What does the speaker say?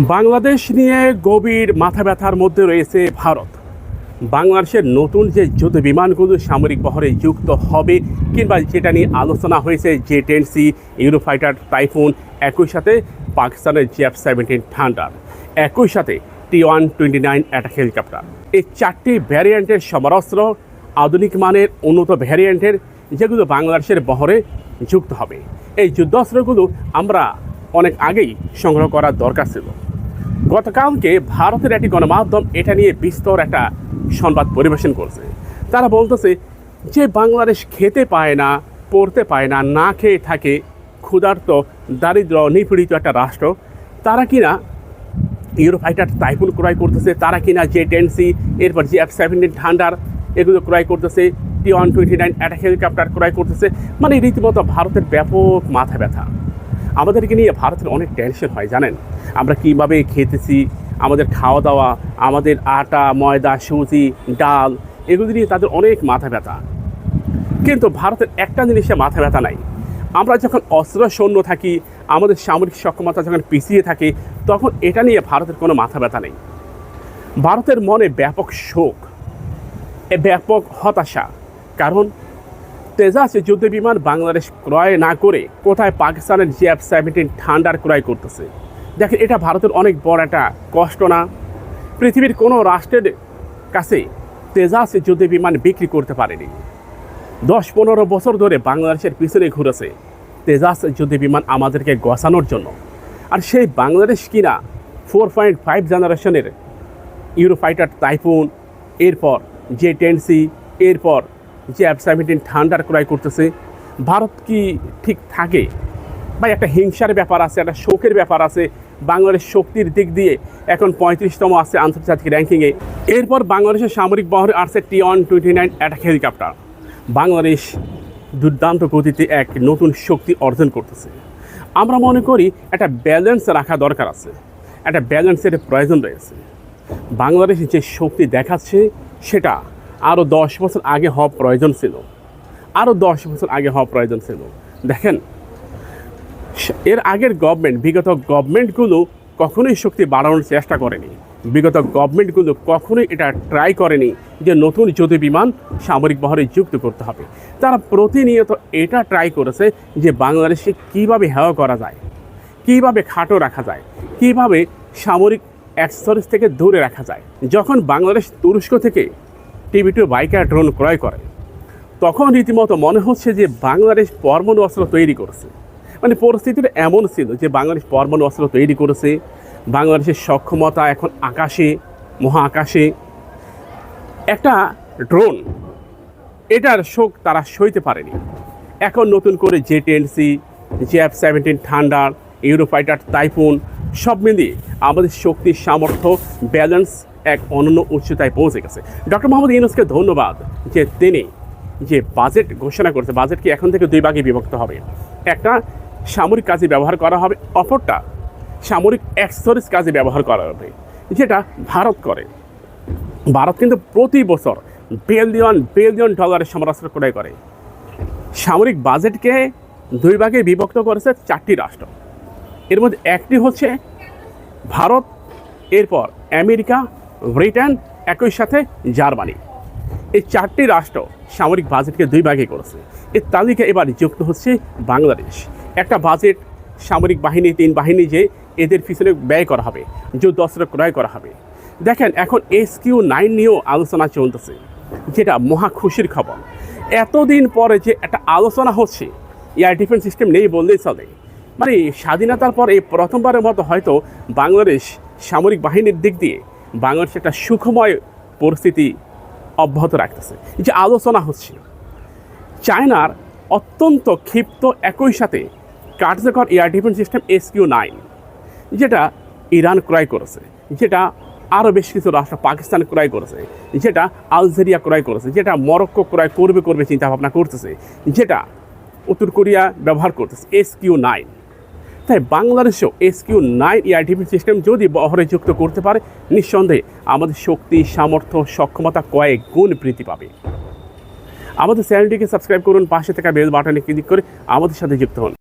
বাংলাদেশ নিয়ে গভীর মাথা ব্যথার মধ্যে রয়েছে ভারত। বাংলাদেশের নতুন যে যুদ্ধ বিমানগুলো সামরিক বহরে যুক্ত হবে কিংবা যেটা নিয়ে আলোচনা হয়েছে যে টেন সি ইউরোফাইটার টাইফুন, একই সাথে পাকিস্তানের জিএফ সেভেন্টিন থান্ডার, একই সাথে T one twenty nine attack helicopter. এই চারটি ভ্যারিয়েন্টের সমরাস্ত্র আধুনিক মানের উন্নত ভ্যারিয়েন্টের যেগুলো বাংলাদেশের বহরে যুক্ত হবে। এই যুদ্ধাস্ত্রগুলো আমরা অনেক আগেই সংগ্রহ করার দরকার ছিল। গতকালকে ভারতের একটি গণমাধ্যম এটা নিয়ে বিস্তর একটা সংবাদ পরিবেশন করছে। তারা বলতেছে যে বাংলাদেশ খেতে পায় না, পড়তে পায় না না খেয়ে থাকে ক্ষুধার্ত, দারিদ্র, নিপীড়িত একটা রাষ্ট্র। তারা কিনা ইউরোফাইটার টাইপুন ক্রয় করতেছে, তারা কিনা যে টেনসি, এরপর যে এফ সেভেন্টিন থান্ডার এগুলো ক্রয় করতেছে T one twenty nine attack helicopter ক্রয় করতেছে। মানে রীতিমতো ভারতের ব্যাপক মাথা ব্যথা। আমাদেরকে নিয়ে ভারতের অনেক টেনশন হয়, জানেন? আমরা কীভাবে খেতেছি, আমাদের খাওয়া দাওয়া আমাদের আটা, ময়দা, সুজি, ডাল, এগুলি নিয়ে তাদের অনেক মাথা ব্যথা। কিন্তু ভারতের একটা জিনিসে মাথা ব্যথা নাই। আমরা যখন অস্ত্র সৈন্য থাকি, আমাদের সামরিক সক্ষমতা যখন পিছিয়ে থাকে, তখন এটা নিয়ে ভারতের কোনো মাথা ব্যথা নেই। ভারতের মনে ব্যাপক শোক, এ ব্যাপক হতাশা। কারণ তেজাস যুদ্ধ বিমান বাংলাদেশ ক্রয় না করে কোথায় পাকিস্তানের জিএফ সেভেন্টিন ঠান্ডার ক্রয় করতেছে? দেখেন, এটা ভারতের অনেক বড় একটা কষ্ট না? পৃথিবীর কোনো রাষ্ট্রের কাছে তেজাস যুদ্ধ বিমান বিক্রি করতে পারেনি। দশ পনেরো বছর ধরে বাংলাদেশের পিছনে ঘুরেছে তেজাস যুদ্ধ বিমান আমাদেরকে গসানোর জন্য। আর সেই বাংলাদেশ কিনা ফোর পয়েন্ট ফাইভ জেনারেশনের ইউরোফাইটার, টাইফুন, এরপর জে টেন সি, এরপর যে অ্যাপ সেভেন্টিন থান্ডার ক্রয় করতেছে, ভারত কি ঠিক থাকে? বা একটা হিংসার ব্যাপার আছে, একটা শোকের ব্যাপার আছে। বাংলাদেশ শক্তির দিক দিয়ে এখন পঁয়ত্রিশতম আছে আন্তর্জাতিক র্যাঙ্কিংয়ে এরপর বাংলাদেশের সামরিক বহরে আসছে T one twenty nine attack helicopter Bangladesh দুর্দান্ত গতিতে এক নতুন শক্তি অর্জন করতেছে। আমরা মনে করি একটা ব্যালেন্স রাখা দরকার আছে। একটা ব্যালেন্সের প্রয়োজন রয়েছে। বাংলাদেশ যে শক্তি দেখাচ্ছে, সেটা আরও দশ বছর আগে হওয়া প্রয়োজন ছিল। আরও দশ বছর আগে হওয়া প্রয়োজন ছিল। দেখেন, এর আগের গভর্নমেন্ট বিগত গভর্নমেন্টগুলো কখনোই শক্তি বাড়ানোর চেষ্টা করেনি। বিগত গভর্নমেন্টগুলো কখনোই এটা ট্রাই করেনি যে নতুন যুদ্ধ বিমান সামরিক বহরে যুক্ত করতে হবে। তারা প্রতিনিয়ত এটা ট্রাই করেছে যে বাংলাদেশে কীভাবে হেওয়া করা যায়, কীভাবে খাটো রাখা যায়, কীভাবে সামরিক অ্যাক্সেসরিজ থেকে দূরে রাখা যায়। যখন বাংলাদেশ তুরস্ক থেকে টিভি টু বাইকার ড্রোন ক্রয় করে। তখন রীতিমতো মনে হচ্ছে যে বাংলাদেশ পরমাণু অস্ত্র তৈরি করেছে। মানে পরিস্থিতিটা এমন ছিল যে বাংলাদেশ পরমাণু অস্ত্র তৈরি করেছে। বাংলাদেশের সক্ষমতা এখন আকাশে, মহাকাশে। একটা ড্রোন, এটার শোক তারা সইতে পারেনি। এখন নতুন করে J ten C, J F seventeen thunder, Eurofighter, Typhoon, সব মিলিয়ে আমাদের শক্তির সামর্থ্য, ব্যালেন্স এক অনন্য উচ্চতায় পৌঁছে গেছে। ডক্টর মোহাম্মদ ইউনুসকে ধন্যবাদ যে তিনি যে বাজেট ঘোষণা করেছে, বাজেট কি এখন থেকে দুই ভাগে বিভক্ত হবে? একটা, সামরিক কাজে ব্যবহার করা হবে, অপরটা, সামরিক অ্যাক্সেসরিজ কাজে ব্যবহার করা হবে, যেটা ভারত করে। ভারত কিন্তু প্রতি বছর বিলিয়ন বিলিয়ন ডলারের সমরাস্ত্র ক্রয় করে। সামরিক বাজেটকে দুই ভাগে বিভক্ত করেছে চারটি রাষ্ট্র। এর মধ্যে একটি হচ্ছে ভারত, এরপর আমেরিকা ব্রিটেন, একই সাথে জার্মানি। এই চারটি রাষ্ট্র সামরিক বাজেটকে দুই ভাগে করেছে। এর তালিকা এবার যুক্ত হচ্ছে বাংলাদেশ। একটা বাজেট সামরিক বাহিনী, তিন বাহিনী যে এদের পিছনে ব্যয় করা হবে, যুদ্ধ অস্ত্র ক্রয় করা হবে। দেখেন, এখন এস কিউ নাইন নিয়েও আলোচনা চলতেছে, যেটা মহা খুশির খবর। এতদিন পরে যে একটা আলোচনা হচ্ছে, এয়ার ডিফেন্স সিস্টেম নেই বললেই চলে। মানে স্বাধীনতার পর এই প্রথমবারের মতো হয়তো বাংলাদেশ সামরিক বাহিনীর দিক দিয়ে বাংলাদেশ একটা সুখময় পরিস্থিতি অব্যাহত রাখতেছে। যে আলোচনা হচ্ছে, চায়নার অত্যন্ত ক্ষিপ্ত একই সাথে কার্যকর air defence system S Q nine, যেটা ইরান ক্রয় করেছে, যেটা আরও বেশ কিছু রাষ্ট্র পাকিস্তান ক্রয় করেছে, যেটা আলজেরিয়া ক্রয় করেছে, যেটা মরক্কো ক্রয় করবে করবে চিন্তাভাবনা করতেছে, যেটা উত্তর কোরিয়া ব্যবহার করতেছে এস কিউ নাইন। তাই বাংলাদেশেও S Q nine air defence system যদি বহরে যুক্ত করতে পারে, নিঃসন্দেহে আমাদের শক্তি, সামর্থ্য, সক্ষমতা কয়েক গুণ বৃদ্ধি পাবে। আমাদের চ্যানেলটিকে সাবস্ক্রাইব করুন, পাশে থাকা বেল বাটনে ক্লিক করে আমাদের সাথে যুক্ত হন।